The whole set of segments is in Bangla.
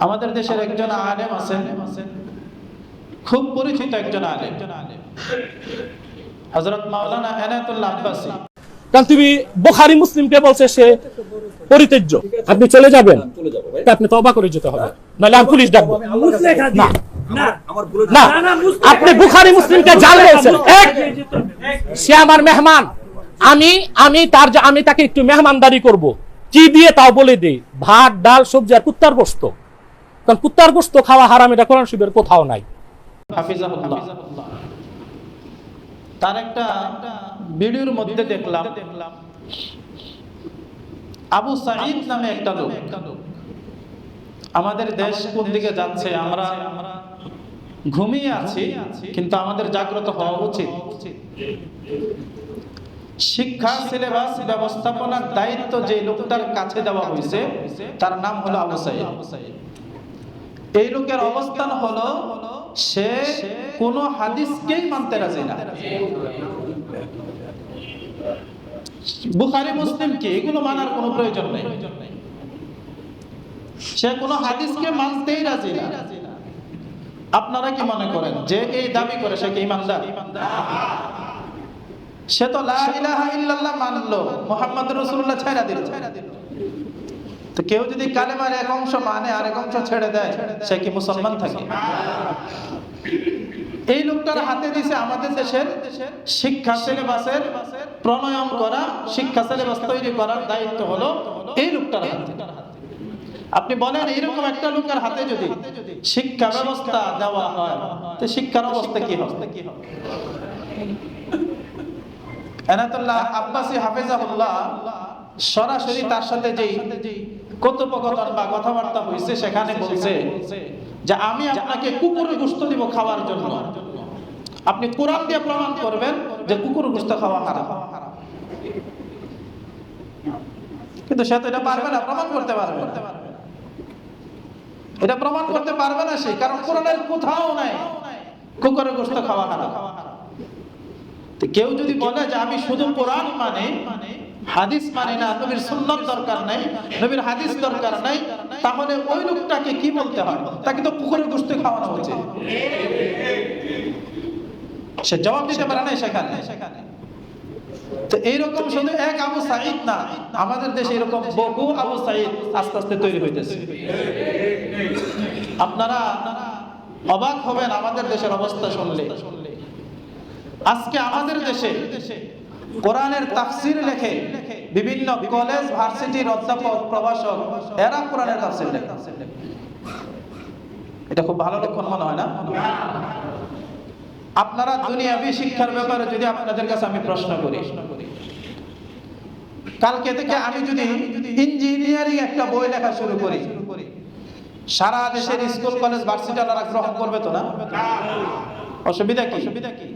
আমাদের দেশের একজন আলেম আছেন। খুব পরিচিত একজন আলেম। হজরত মাওলানা এনায়তুল্লাহ আব্বাসী। কারণ তুমি বোখারি মুসলিমকে বলছে সে পরিত্যাজ্য। আপনি চলে যাবেন। আপনি তবা করে যেতে হবে। নাহলে আমি পুলিশ ডাকবো। না। না। আপনি বুখারি মুসলিমকে জাল বলছেন। এক সে আমার মেহমান। আমি আমি তার যে- আমি তাকে একটু মেহমানদারি করব। কি দিয়ে তাও বলে দেই? ভাত ডাল সবজি আর কুত্তার গোস্ত কারণ কুত্তার গোস্ত খাওয়া হারাম, এটা কোরআন শিবের কোথাও নাই। তার একটা ভিডিওর মধ্যে দেখলাম, আবু সাঈদ নামে একটা লোক। আমাদের দেশ কোন দিকে যাচ্ছে, আমরা ঘুমিয়ে আছি, কিন্তু আমাদের জাগ্রত হওয়া উচিত। শিক্ষা, সিলেবাস, ব্যবস্থাপনার দায়িত্ব যে লোকটার কাছে দেওয়া হয়েছে, তার নাম হলো আবু সাঈদ। এই লোকের অবস্থান হলো, সে কোন হাদিসকেই মানতে রাজি না। বুখারি, মুসলিম কি? এগুলো মানার কোনো প্রয়োজন নেই। সে কোন হাদিসকে মানতেই রাজি না। আপনারা কি মনে করেন যে এই দাবি করে সে কি ইমানদার? সে তো লা ইলাহা ইল্লাল্লাহ মানলো, মুহাম্মদ রাসূলুল্লাহ ছাইরা দিল। তো কেউ যদি কালেমার এক অংশ মানে আর এক অংশ ছেড়ে দেয়, সে কি মুসলমান থাকে? এই লোকটার হাতে দিছে আমাদের দেশের শিক্ষা সিলেবাসের প্রণয়ন করা, শিক্ষা সিলেবাস তৈরি করার দায়িত্ব হলো এই লোকটার হাতে। আপনি বলেন এরকম একটা লোকের হাতে যদি শিক্ষা ব্যবস্থা দেওয়া হয়, তো শিক্ষার অবস্থা কি হবে? এনাতুল্লাহ আব্বাসী হাফেজাহুল্লাহ সরাসরি তার সাথে যেই কথোপকথন বা কথাবার্তা হয়েছে সেখানে বলছে যে আমি আপনাকে কুকুরের গোস্ত দিব খাওয়ার জন্য। আপনি কোরআন দিয়ে প্রমাণ করবেন যে কুকুরের গোস্ত খাওয়া হারাম। কিন্তু সে তো এটা পারবে না, প্রমাণ করতে পারবে। এটা প্রমাণ করতে পারবে না সে, কারণ কোরআনের কোথাও নাই কুকুরের গোস্ত খাওয়া কেউ যদি বলে যে আমি শুধু কোরআন মানে হাদিস মানে না, নবীর সুন্নত দরকার নাই, নবীর হাদিস দরকার নাই, তাহলে ওই লোকটাকে কি বলতে হয়? তাকে তো কুকুরের গোস্ত খাওয়ানো হচ্ছে সে জবাব দিতে পারে না সেখানে। তো এইরকম শুধু এক আবু সাঈদ না, আমাদের দেশে এরকম বহু আবু সাঈদ আস্তে আস্তে তৈরি হইতেছে। আপনারা অবাক হবেন আমাদের দেশের অবস্থা শুনলে। আজকে আমাদের দেশে কোরআনের তাফসির লেখে বিভিন্ন কলেজ ভার্সিটির অধ্যাপক প্রভাষক, এরা কোরআনের তাফসির লেখে। এটা খুব ভালো লক্ষণ মনে হয় না? আপনারা দুনিয়াবি শিক্ষার ব্যাপারে যদি আপনাদের কাছে আমি প্রশ্ন করি, কালকে থেকে আমি যদি ইঞ্জিনিয়ারিং একটা বই লেখা শুরু করি, সারা দেশের স্কুল, কলেজ, ভার্সিটি গ্রহণ করবে তো না? অসুবিধা কি অসুবিধা কি?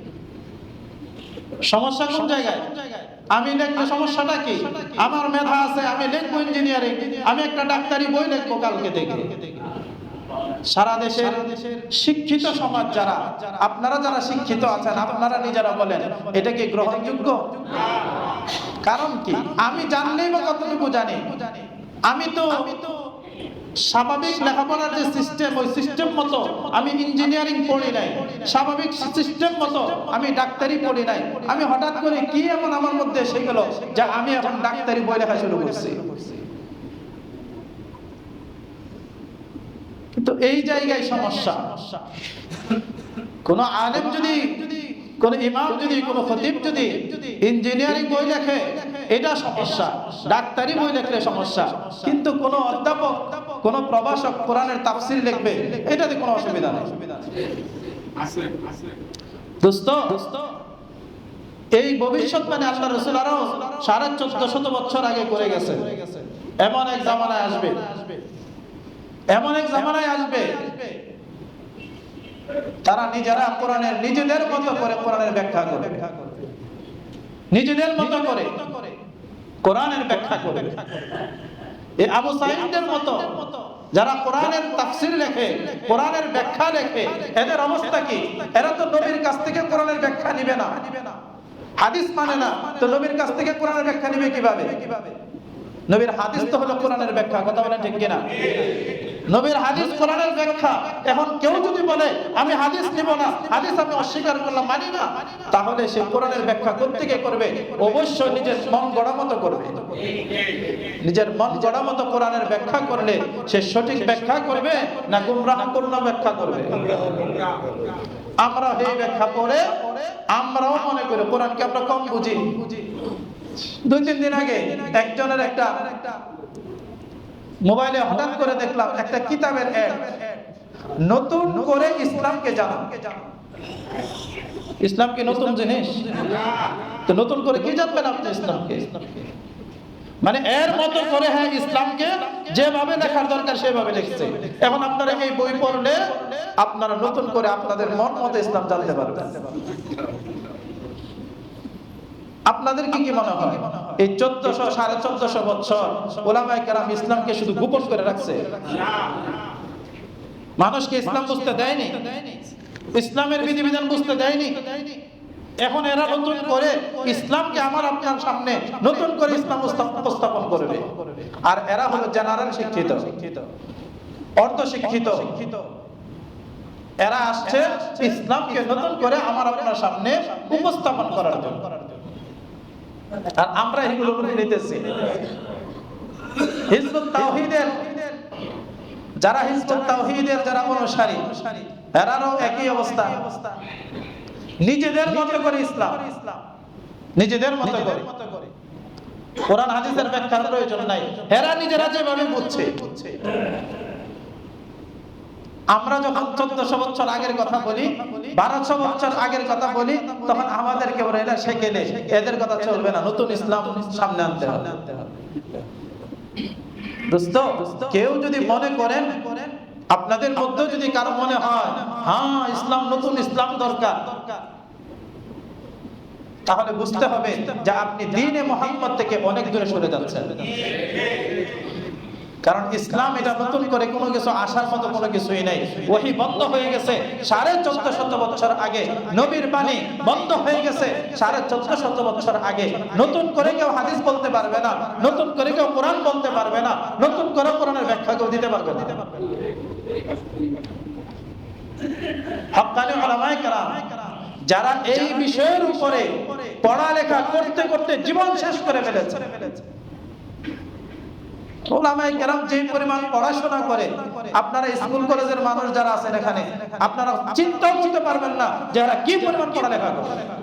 সমস্যা কোন জায়গায়? আমি লিখব সমস্যাটা কি? আমার মেধা আছে, আমি লিখব ইঞ্জিনিয়ারিং আমি একটা ডাক্তারি বই লিখব কালকে থেকে। সারা দেশের শিক্ষিত সমাজ যারা, আপনারা যারা শিক্ষিত আছেন, আপনারা নিজেরা বলেন, এটা কি গ্রহণযোগ্য? কারণ কি? আমি জানলেই বা কতটুকু জানি? আমি তো আমি তো স্বাভাবিক লেখাপড়ার যে সিস্টেম ওই সিস্টেম মতো আমি ইঞ্জিনিয়ারিং পড়ি নাই। স্বাভাবিক সিস্টেম মতো আমি ডাক্তারি পড়ি নাই। আমি হঠাৎ করে কি এমন আমার মধ্যে এসে গেল যে আমি এখন ডাক্তারি বই লেখা শুরু করছি? কিন্তু এই জায়গায় সমস্যা। কোন আলেম যদি, কোন ইমাম যদি, কোন খতিব যদি ইঞ্জিনিয়ারিং বই লেখে এটা সমস্যা। ডাক্তারি বই লেখলে সমস্যা। কিন্তু কোন অধ্যাপক কোন প্রভাষক কোরআনের তাফসির লিখবে এটাতে কোনো অসুবিধা নেই। দোস্ত এই ভবিষ্যৎবাণী আল্লাহ রসুল আরও সাড়ে চোদ্দ শত বছর আগে করে গেছে। এমন এক জামানায় আসবে। এমন এক জামানায় আসবে। তারা নিজেরা কোরআনের নিজেদের মতো করে কোরআনের ব্যাখ্যা করবে। নিজেদের মতো করে। কোরআনের ব্যাখ্যা করবে। এই আবু সাইদের মতো যারা কোরআনের তাফসির লেখে, কোরআনের ব্যাখ্যা লেখে, এদের অবস্থা কি? এরা তো নবীর কাছ থেকে কোরআনের ব্যাখ্যা নিবে না। হাদিস মানে না, তো নবীর কাছ থেকে কোরআনের ব্যাখ্যা নিবে কীভাবে? নবীর হাদিস তো হলো কোরআনের ব্যাখ্যা, কথা বলেন ঠিক কিনা? নবীর হাদিস কোরআনের ব্যাখ্যা। এখন কেউ যদি বলে, আমি হাদিস নিব না, হাদিস আমি অস্বীকার করলাম, মানি না, তাহলে সে কোরআনের ব্যাখ্যা করতে গিয়ে করবে? অবশ্যই নিজের মন গড়া মতো করবে। নিজের মন গড়া মতো কোরআনের ব্যাখ্যা করলে সে সঠিক ব্যাখ্যা করবে না গুমরাহপূর্ণ ব্যাখ্যা করবে? আমরা এই ব্যাখ্যা পড়ে আমরাও মনে করি, কোরআনকে আমরা কম বুঝি। দুই তিন দিন আগে একজনের একটা মোবাইলে হঠাৎ করে দেখলাম একটা কিতাবের নতুন করে ইসলামকে জানা। নতুন জিনিস? তো নতুন করে কি জানবেন আপনি ইসলামকে? মানে এর মতো করে হ্যাঁ ইসলামকে যেভাবে লেখার দরকার সেভাবে লিখছে। এখন আপনারা এই বই পড়লে আপনারা নতুন করে আপনাদের মন মতো ইসলাম জানতে পারবেন। আপনাদের কি কি মনে হয়? এই চোদ্দশো, সাড়ে চোদ্দশো বছর ওলামাই কেরাম ইসলামকে শুধু গোপন করে রাখছে? মানুষকে ইসলাম বুঝতে দেয়নি? ইসলামের বিধিবিধান বুঝতে দেয়নি? এখন এরা নতুন করে ইসলামকে আমার আপনার সামনে নতুন করে ইসলাম উপস্থাপন করবে। আর এরা হলো জেনারেল শিক্ষিত। অর্ধ শিক্ষিত। এরা আসছে ইসলামকে নতুন করে আমার আপনার সামনে উপস্থাপন করার জন্য। আর আমরা এগুলো নিতেছি। হিজবুত তাওহীদের যারা হিজবুত তাওহীদের যারা অনুসারী এরারও একই অবস্থা। নিজেদের মতো করে ইসলাম। নিজেদের মতো করে। কোরআন হাদিসের ব্যাখ্যার প্রয়োজন নাই। এরা নিজেরা যেভাবে বুঝছে। আমরা যখন চোদ্দশো বছর আগের কথা বলি, বারোশো বছর আগের কথা বলি, তখন আমাদেরকে বলে এরা সেকেলে এদের কথা চলবে না। নতুন ইসলাম সামনে আনতে হবে। দোস্ত, কেউ যদি মনে করেন, আপনাদের মধ্যেও যদি কারও মনে হয় হ্যাঁ ইসলাম নতুন, ইসলাম দরকার, তাহলে বুঝতে হবে যে আপনি দিনে মোহাম্মদ থেকে অনেক দূরে সরে যাচ্ছেন। কারণ ইসলাম এটা নতুন করে কোনো কিছু আসার মতো কোনো কিছুই নেই। ওহি বন্ধ হয়ে গেছে, সাড়ে চোদ্দ শত বছর আগে নবীর বাণী বন্ধ হয়ে গেছে, সাড়ে চোদ্দ শত বছর আগে। নতুন করে কেউ হাদিস বলতে পারবে না, নতুন করে কেউ কোরআন বলতে পারবে না, নতুন করে কোরআনের ব্যাখ্যা কেউ দিতে পারবে না। হক্কানি ওলামায়ে কেরাম, যারা এই বিষয়ের উপরে পড়ালেখা করতে করতে জীবন শেষ করে ফেলেছে ওলামায়ে কেরাম যে পরিমাণ পড়াশোনা করে, আপনারা স্কুল, কলেজের মানুষ যারা আছেন এখানে, আপনারা চিন্তাও করতে পারবেন না যারা কি পরিমাণ পড়ালেখা করে।